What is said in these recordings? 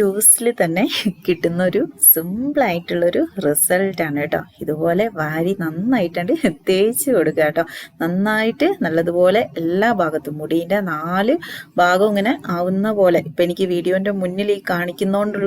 യൂസിൽ തന്നെ കിട്ടുന്ന ഒരു സിമ്പിളായിട്ടുള്ളൊരു റിസൾട്ട് റിസൾട്ടാണ് കേട്ടോ. ഇതുപോലെ വാരി നന്നായിട്ടുണ്ട് തേച്ച് കൊടുക്കുക കേട്ടോ. നന്നായിട്ട് നല്ലതുപോലെ എല്ലാ ഭാഗത്തും മുടീന്റെ നാല് ഭാഗം ഇങ്ങനെ ആവുന്ന പോലെ. ഇപ്പം എനിക്ക് വീഡിയോന്റെ മുന്നിൽ ഈ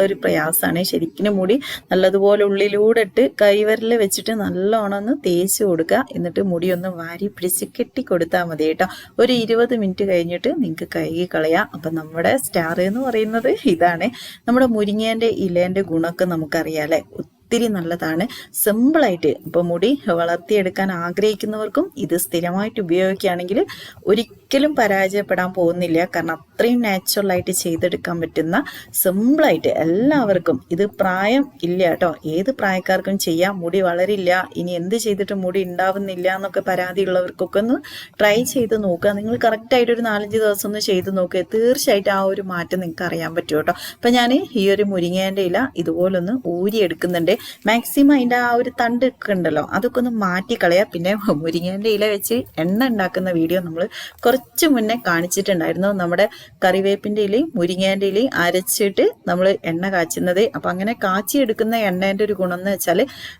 ഒരു പ്രയാസമാണ്. ശരിക്കും മുടി നല്ലതുപോലെ ഉള്ളിലൂടെ ഇട്ട് കൈവരൽ വെച്ചിട്ട് നല്ലോണം ഒന്ന് തേച്ച് കൊടുക്കുക. എന്നിട്ട് മുടി ഒന്ന് വാരി പിടിച്ച് കെട്ടി കൊടുത്താൽ മതി കേട്ടോ. ഒരു ഇരുപത് മിനിറ്റ് കഴിഞ്ഞിട്ട് നിങ്ങൾക്ക് കഴുകി കളയാം. അപ്പം നമ്മുടെ സ്റ്റാർ എന്ന് പറയുന്നത് ഇതാണ്. നമ്മുടെ മുരിങ്ങേന്റെ ഇലേന്റെ ഗുണമൊക്കെ നമുക്കറിയാം അല്ലേ? ഒത്തിരി നല്ലതാണ്. സിമ്പിളായിട്ട് ഇപ്പോൾ മുടി വളർത്തിയെടുക്കാൻ ആഗ്രഹിക്കുന്നവർക്കും ഇത് സ്ഥിരമായിട്ട് ഉപയോഗിക്കുകയാണെങ്കിൽ ഒരിക്കലും പരാജയപ്പെടാൻ പോകുന്നില്ല. കാരണം അത്രയും നാച്ചുറലായിട്ട് ചെയ്തെടുക്കാൻ പറ്റുന്ന സിമ്പിളായിട്ട് എല്ലാവർക്കും ഇത് പ്രായം ഇല്ല കേട്ടോ. ഏത് പ്രായക്കാർക്കും ചെയ്യാം. മുടി വളരില്ല. ഇനി എന്ത് ചെയ്തിട്ട് മുടി ഉണ്ടാവുന്നില്ല എന്നൊക്കെ പരാതി ഉള്ളവർക്കൊക്കെ ഒന്ന് ട്രൈ ചെയ്ത് നോക്കുക. നിങ്ങൾ കറക്റ്റായിട്ട് ഒരു നാലഞ്ച് ദിവസം ഒന്ന് ചെയ്ത് നോക്കുക. തീർച്ചയായിട്ടും ആ ഒരു മാറ്റം നിങ്ങൾക്ക് അറിയാൻ പറ്റും കേട്ടോ. അപ്പം ഞാൻ ഈ ഒരു മുരിങ്ങേന്റെ ഇല ഇതുപോലൊന്ന് ഊരിയെടുക്കുന്നുണ്ട്. മാക്സിമം അതിന്റെ ആ ഒരു തണ്ട് ഉണ്ടല്ലോ അതൊക്കെ ഒന്ന് മാറ്റിക്കളയാം പിന്നെ മുരിങ്ങേന്റെ ഇല വെച്ച് എണ്ണ ഉണ്ടാക്കുന്ന വീഡിയോ നമ്മൾ കുറച്ച് മുന്നേ കാണിച്ചിട്ടുണ്ടായിരുന്നു. നമ്മുടെ കറിവേപ്പിന്റെ ഇലയും മുരിങ്ങേന്റെ ഇലയും അരച്ചിട്ട് നമ്മൾ എണ്ണ കാച്ചുന്നത്. അപ്പം അങ്ങനെ കാച്ചി എടുക്കുന്ന എണ്ണേന്റെ ഒരു ഗുണം വെച്ചാൽ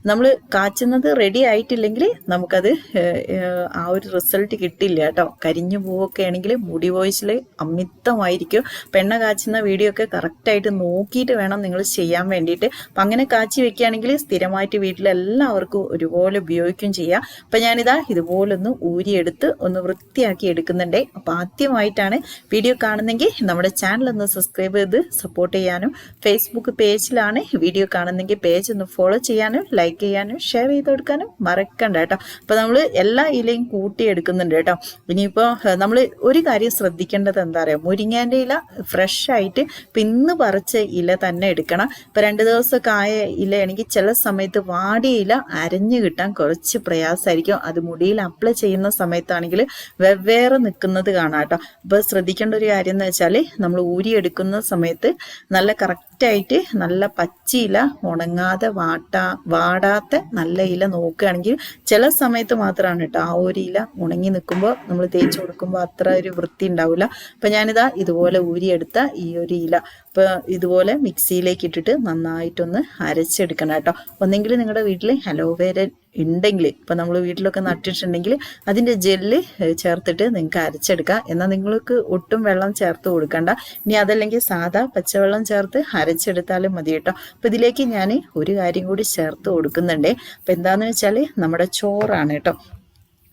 നമ്മൾ കാച്ചുന്നത് റെഡി ആയിട്ടില്ലെങ്കിൽ നമുക്കത് ആ ഒരു റിസൾട്ട് കിട്ടില്ല കേട്ടോ. കരിഞ്ഞു പോവൊക്കെ ആണെങ്കിൽ മുടി വോയിസിൽ അമിതമായിരിക്കും. പെണ്ണ കാച്ചുന്ന വീഡിയോ ഒക്കെ കറക്റ്റായിട്ട് നോക്കിയിട്ട് വേണം നിങ്ങൾ ചെയ്യാൻ വേണ്ടിയിട്ട്. അപ്പം അങ്ങനെ കാച്ചി വെക്കുകയാണെങ്കിൽ സ്ഥിരമായിട്ട് വീട്ടിലെല്ലാവർക്കും ഒരുപോലെ ഉപയോഗിക്കുകയും ചെയ്യാം. അപ്പം ഞാനിതാ ഇതുപോലൊന്ന് ഊരിയെടുത്ത് ഒന്ന് വൃത്തിയാക്കി എടുക്കുന്നുണ്ടേ. അപ്പം ആദ്യമായിട്ടാണ് വീഡിയോ കാണുന്നെങ്കിൽ നമ്മുടെ ചാനൽ ഒന്ന് സബ്സ്ക്രൈബ് ചെയ്ത് സപ്പോർട്ട് ചെയ്യാനും ഫേസ്ബുക്ക് പേജിലാണ് വീഡിയോ കാണുന്നെങ്കിൽ പേജ് ഒന്ന് ഫോളോ ചെയ്യാനും ലൈക്ക് ചെയ്യാനും ഷെയർ ചെയ്ത് കൊടുക്കാനും മറക്കണ്ട കേട്ടോ. അപ്പം നമ്മൾ എല്ലാ ഇലയും കൂട്ടിയെടുക്കുന്നുണ്ട് കേട്ടോ. ഇനിയിപ്പോൾ നമ്മൾ ഒരു കാര്യം ശ്രദ്ധിക്കേണ്ടത് എന്താ പറയുക മുരിങ്ങേന്റെ ഇല ഫ്രഷ് ആയിട്ട് ഇപ്പം ഇന്ന് പറിച്ച ഇല തന്നെ എടുക്കണം. ഇപ്പം രണ്ട് ദിവസമൊക്കെ ആയ ഇലയാണെങ്കിൽ ചില സമയത്ത് വാടിയില അരഞ്ഞു കിട്ടാൻ കുറച്ച് പ്രയാസമായിരിക്കും. അത് മുടിയിൽ അപ്ലൈ ചെയ്യുന്ന സമയത്താണെങ്കിൽ വെവ്വേറെ നിൽക്കുന്നത് കാണാം കേട്ടോ. അപ്പോൾ ശ്രദ്ധിക്കേണ്ട ഒരു കാര്യം എന്ന് വെച്ചാൽ നമ്മൾ ഊരിയെടുക്കുന്ന സമയത്ത് നല്ല കറക്റ്റായിട്ട് നല്ല പച്ചയില ഉണങ്ങാതെ വാട്ടാ വാടാത്ത നല്ല ഇല നോക്കുകയാണെങ്കിൽ ചില സമയത്ത് മാത്രമാണ് കേട്ടോ ആ ഒരു ഇല ഉണങ്ങി നിൽക്കുമ്പോൾ നമ്മൾ തേച്ച് കൊടുക്കുമ്പോൾ അത്ര ഒരു വൃത്തി ഉണ്ടാവില്ല. അപ്പം ഞാനിതാ ഇതുപോലെ ഊരിയെടുത്ത ഈ ഒരു ഇല അപ്പൊ ഇതുപോലെ മിക്സിയിലേക്ക് ഇട്ടിട്ട് നന്നായിട്ടൊന്ന് അരച്ചെടുക്കണം. കേട്ടോ. ഒന്നെങ്കിൽ നിങ്ങളുടെ വീട്ടിൽ അലോവേര ഉണ്ടെങ്കിൽ ഇപ്പം നമ്മൾ വീട്ടിലൊക്കെ നട്ടിട്ടുണ്ടെങ്കിൽ അതിന്റെ ജെല്ല് ചേർത്തിട്ട് നിങ്ങൾക്ക് അരച്ചെടുക്കാം. എന്നാൽ നിങ്ങൾക്ക് ഒട്ടും വെള്ളം ചേർത്ത് കൊടുക്കണ്ട. ഇനി അതല്ലെങ്കിൽ സാധാ പച്ചവെള്ളം ചേർത്ത് അരച്ചെടുത്താലും മതി കേട്ടോ. അപ്പം ഇതിലേക്ക് ഞാൻ ഒരു കാര്യം കൂടി ചേർത്ത് കൊടുക്കുന്നുണ്ട്. അപ്പം എന്താണെന്ന് വെച്ചാൽ നമ്മുടെ ചോറാണ് കേട്ടോ.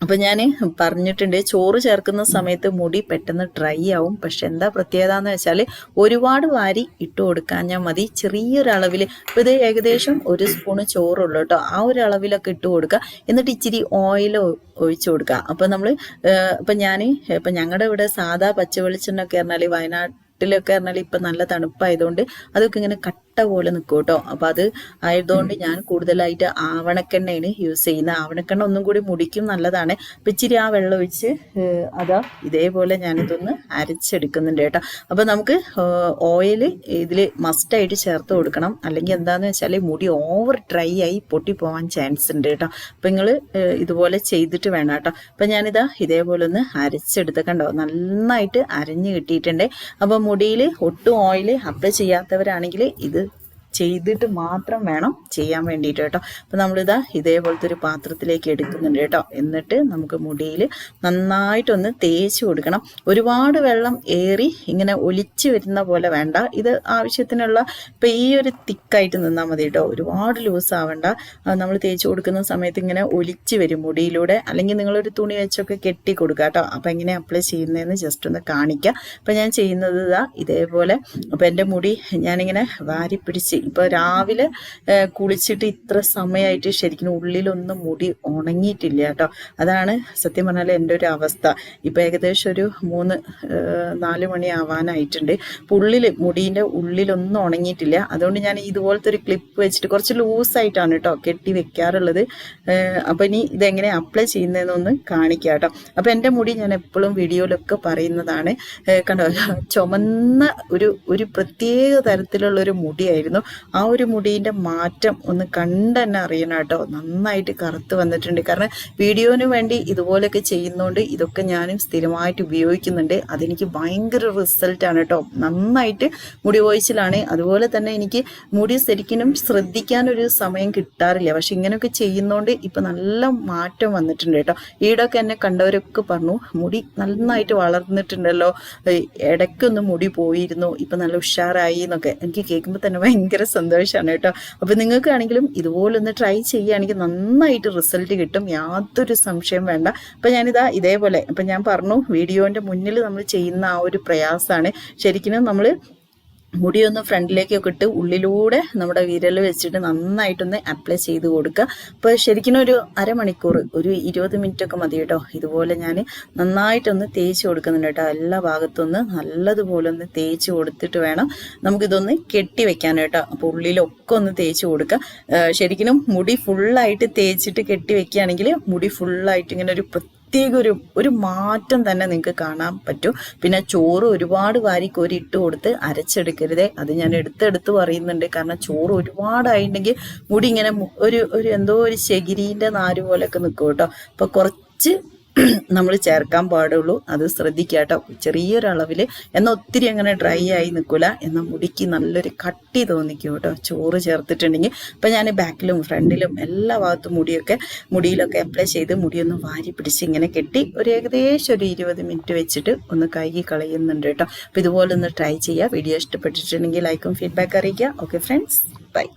അപ്പം ഞാൻ പറഞ്ഞിട്ടുണ്ട് ചോറ് ചേർക്കുന്ന സമയത്ത് മുടി പെട്ടെന്ന് ഡ്രൈ ആവും. പക്ഷെ എന്താ പ്രത്യേകത എന്ന് വെച്ചാൽ ഒരുപാട് വാരി ഇട്ട് കൊടുക്കാഞ്ഞാൽ മതി. ചെറിയൊരളവിൽ ഇപ്പം ഇത് ഏകദേശം ഒരു സ്പൂണ് ചോറുള്ളൂ കേട്ടോ. ആ ഒരു അളവിലൊക്കെ ഇട്ട് കൊടുക്കുക എന്നിട്ട് ഇച്ചിരി ഓയിൽ ഒഴിച്ചു കൊടുക്കുക അപ്പം നമ്മൾ ഇപ്പം ഞാൻ ഇപ്പം ഞങ്ങളുടെ ഇവിടെ സാധാ പച്ച വെളിച്ചെണ്ണ ഒക്കെ പറഞ്ഞാൽ വയനാട്ടിലൊക്കെ പറഞ്ഞാൽ ഇപ്പം നല്ല തണുപ്പായതുകൊണ്ട് അതൊക്കെ ഇങ്ങനെ കട്ട പോലെ നിൽക്കും കേട്ടോ അപ്പം അത് ആയതുകൊണ്ട് ഞാൻ കൂടുതലായിട്ട് ആവണക്കെണ്ണയാണ് യൂസ് ചെയ്യുന്നത് ആവണക്കെണ്ണ ഒന്നും കൂടി മുടിക്കും നല്ലതാണ്. അപ്പം ഇച്ചിരി ആ വെള്ളം ഒഴിച്ച് അതാ ഇതേപോലെ ഞാനിതൊന്ന് അരച്ചെടുക്കുന്നുണ്ട് കേട്ടോ. അപ്പം നമുക്ക് ഓയിൽ ഇതിൽ മസ്റ്റായിട്ട് ചേർത്ത് കൊടുക്കണം. അല്ലെങ്കിൽ എന്താണെന്ന് വെച്ചാൽ മുടി ഓവർ ഡ്രൈ ആയി പൊട്ടി പോവാൻ ചാൻസ് ഉണ്ട് കേട്ടോ. അപ്പം നിങ്ങൾ ഇതുപോലെ ചെയ്തിട്ട് വേണം കേട്ടോ. അപ്പം ഞാനിതാ ഇതേപോലെ ഒന്ന് അരച്ചെടുത്ത് കണ്ടോ? നന്നായിട്ട് അരഞ്ഞ് കിട്ടിയിട്ടുണ്ട്. അപ്പം മുടിയിൽ ഒട്ടും ഓയിൽ അപ്ലൈ ചെയ്യാത്തവരാണെങ്കിൽ ഇത് ചെയ്തിട്ട് മാത്രം വേണം ചെയ്യാൻ വേണ്ടിയിട്ട് കേട്ടോ. അപ്പം നമ്മളിതാ ഇതേപോലത്തെ ഒരു പാത്രത്തിലേക്ക് എടുക്കുന്നുണ്ട് കേട്ടോ. എന്നിട്ട് നമുക്ക് മുടിയിൽ നന്നായിട്ടൊന്ന് തേച്ച് കൊടുക്കണം. ഒരുപാട് വെള്ളം ഏറി ഇങ്ങനെ ഒലിച്ച് വരുന്ന പോലെ വേണ്ട. ഇത് ആവശ്യത്തിനുള്ള ഇപ്പം ഈ ഒരു തിക്കായിട്ട് നിന്നാൽ മതി കേട്ടോ. ഒരുപാട് ലൂസ് ആവണ്ട. നമ്മൾ തേച്ച് കൊടുക്കുന്ന സമയത്ത് ഇങ്ങനെ ഒലിച്ച് വരും മുടിയിലൂടെ. അല്ലെങ്കിൽ നിങ്ങളൊരു തുണി വെച്ചൊക്കെ കെട്ടി കൊടുക്കുക കേട്ടോ. അപ്പം എങ്ങനെ അപ്ലൈ ചെയ്യുന്നതെന്ന് ജസ്റ്റ് ഒന്ന് കാണിക്കുക അപ്പം ഞാൻ ചെയ്യുന്നത് ഇതാ ഇതേപോലെ. അപ്പം എന്റെ മുടി ഞാനിങ്ങനെ വാരി പിടിച്ച് ഇപ്പോൾ രാവിലെ കുളിച്ചിട്ട് ഇത്ര സമയമായിട്ട് ശരിക്കും ഉള്ളിലൊന്നും മുടി ഉണങ്ങിയിട്ടില്ല കേട്ടോ. അതാണ് സത്യം പറഞ്ഞാൽ എന്റെ ഒരു അവസ്ഥ. ഇപ്പം ഏകദേശം ഒരു മൂന്ന് നാല് മണി ആവാനായിട്ടുണ്ട്. ഉള്ളിൽ മുടീന്റെ ഉള്ളിലൊന്നും ഉണങ്ങിയിട്ടില്ല. അതുകൊണ്ട് ഞാൻ ഇതുപോലത്തെ ഒരു ക്ലിപ്പ് വെച്ചിട്ട് കുറച്ച് ലൂസായിട്ടാണ് കേട്ടോ കെട്ടി വെക്കാറുള്ളത്. അപ്പോൾ അപ്പം ഇനി ഇതെങ്ങനെ അപ്ലൈ ചെയ്യുന്നതെന്നൊന്ന് കാണിക്കാം കേട്ടോ. അപ്പോൾ എന്റെ മുടി ഞാൻ എപ്പോഴും വീഡിയോയിലൊക്കെ പറയുന്നതാണ്. കണ്ടോ ചുമന്ന ഒരു ഒരു പ്രത്യേക തരത്തിലുള്ള ഒരു മുടിയായിരുന്നു. ആ ഒരു മുടീന്റെ മാറ്റം ഒന്ന് കണ്ട് തന്നെ അറിയണം കേട്ടോ. നന്നായിട്ട് കറുത്ത് വന്നിട്ടുണ്ട്. കാരണം വീഡിയോന് വേണ്ടി ഇതുപോലെയൊക്കെ ചെയ്യുന്നതുകൊണ്ട് ഇതൊക്കെ ഞാനും സ്ഥിരമായിട്ട് ഉപയോഗിക്കുന്നുണ്ട്. അതെനിക്ക് ഭയങ്കര റിസൾട്ടാണ് കേട്ടോ. നന്നായിട്ട് മുടി ഒഴിച്ചിലാണ് അതുപോലെ തന്നെ എനിക്ക് മുടി ശരിക്കും ശ്രദ്ധിക്കാനൊരു സമയം കിട്ടാറില്ല. പക്ഷെ ഇങ്ങനെയൊക്കെ ചെയ്യുന്നതുകൊണ്ട് ഇപ്പം നല്ല മാറ്റം വന്നിട്ടുണ്ട് കേട്ടോ. ഈടൊക്കെ എന്നെ കണ്ടവരൊക്കെ പറഞ്ഞു മുടി നന്നായിട്ട് വളർന്നിട്ടുണ്ടല്ലോ. ഇടയ്ക്കൊന്ന് മുടി പോയിരുന്നു. ഇപ്പം നല്ല ഉഷാറായി എന്നൊക്കെ. എനിക്ക് കേൾക്കുമ്പോൾ തന്നെ ഭയങ്കര സന്തോഷമാണ് കേട്ടോ. അപ്പോൾ നിങ്ങൾക്കാണെങ്കിലും ഇതുപോലെ ഒന്ന് ട്രൈ ചെയ്യുകയാണെങ്കിൽ നന്നായിട്ട് റിസൾട്ട് കിട്ടും. യാതൊരു സംശയം വേണ്ട. അപ്പം ഞാനിതാ ഇതേപോലെ അപ്പം ഞാൻ പറഞ്ഞു വീഡിയോന്റെ മുന്നിൽ നമ്മൾ ചെയ്യുന്ന ആ ഒരു പ്രയാസമാണ്. ശരിക്കും നമ്മൾ മുടിയൊന്ന് ഫ്രണ്ടിലേക്കൊക്കെ ഇട്ട് ഉള്ളിലൂടെ നമ്മുടെ വിരൽ വെച്ചിട്ട് നന്നായിട്ടൊന്ന് അപ്ലൈ ചെയ്ത് കൊടുക്കുക. അപ്പോൾ ശരിക്കും ഒരു അരമണിക്കൂർ ഒരു ഇരുപത് മിനിറ്റ് ഒക്കെ മതി കേട്ടോ. ഇതുപോലെ ഞാൻ നന്നായിട്ടൊന്ന് തേച്ച് കൊടുക്കുന്നുണ്ട് കേട്ടോ. എല്ലാ ഭാഗത്തൊന്ന് നല്ലതുപോലെ ഒന്ന് തേച്ച് കൊടുത്തിട്ട് വേണം നമുക്കിതൊന്ന് കെട്ടി വെക്കാൻ കേട്ടോ. അപ്പോൾ ഉള്ളിലൊക്കെ ഒന്ന് തേച്ച് കൊടുക്കുക. ശരിക്കും മുടി ഫുള്ളായിട്ട് തേച്ചിട്ട് കെട്ടി വെക്കുകയാണെങ്കിൽ മുടി ഫുള്ളായിട്ട് ഇങ്ങനെ ഒരു പ്രത്യേക ഒരു ഒരു മാറ്റം തന്നെ നിങ്ങൾക്ക് കാണാൻ പറ്റും. പിന്നെ ചോറ് ഒരുപാട് വാരി കോരി ഇട്ട് കൊടുത്ത് അരച്ചെടുക്കരുതേ. അത് ഞാൻ എടുത്തെടുത്ത് പറയുന്നുണ്ട്. കാരണം ചോറ് ഒരുപാടായിട്ടുണ്ടെങ്കിൽ മുടി ഇങ്ങനെ ഒരു ഒരു എന്തോ ഒരു ശകിരീന്റെ നാര് പോലെയൊക്കെ നിൽക്കും കേട്ടോ. അപ്പോൾ കുറച്ച് നമ്മൾ ചേർക്കാൻ പാടുള്ളൂ. അത് ശ്രദ്ധിക്കുക കേട്ടോ ചെറിയൊരളവിൽ എന്നാൽ ഒത്തിരി അങ്ങനെ ഡ്രൈ ആയി നിൽക്കില്ല എന്നാൽ മുടിക്ക് നല്ലൊരു കട്ടി തോന്നിക്കും കേട്ടോ. ചോറ് ചേർത്തിട്ടുണ്ടെങ്കിൽ. ഇപ്പം ഞാൻ ബാക്കിലും ഫ്രണ്ടിലും എല്ലാ ഭാഗത്തും മുടിയൊക്കെ മുടിയിലൊക്കെ അപ്ലൈ ചെയ്ത് മുടിയൊന്ന് വാരി പിടിച്ച് ഇങ്ങനെ കെട്ടി ഒരു ഏകദേശം ഒരു ഇരുപത് മിനിറ്റ് വെച്ചിട്ട് ഒന്ന് കഴുകി കളയുന്നുണ്ട് കേട്ടോ. അപ്പോൾ ഇതുപോലെ ഒന്ന് ട്രൈ ചെയ്യുക വീഡിയോ ഇഷ്ടപ്പെട്ടിട്ടുണ്ടെങ്കിൽ ലൈക്കും ഫീഡ്ബാക്ക് അറിയിക്കുക. Okay friends bye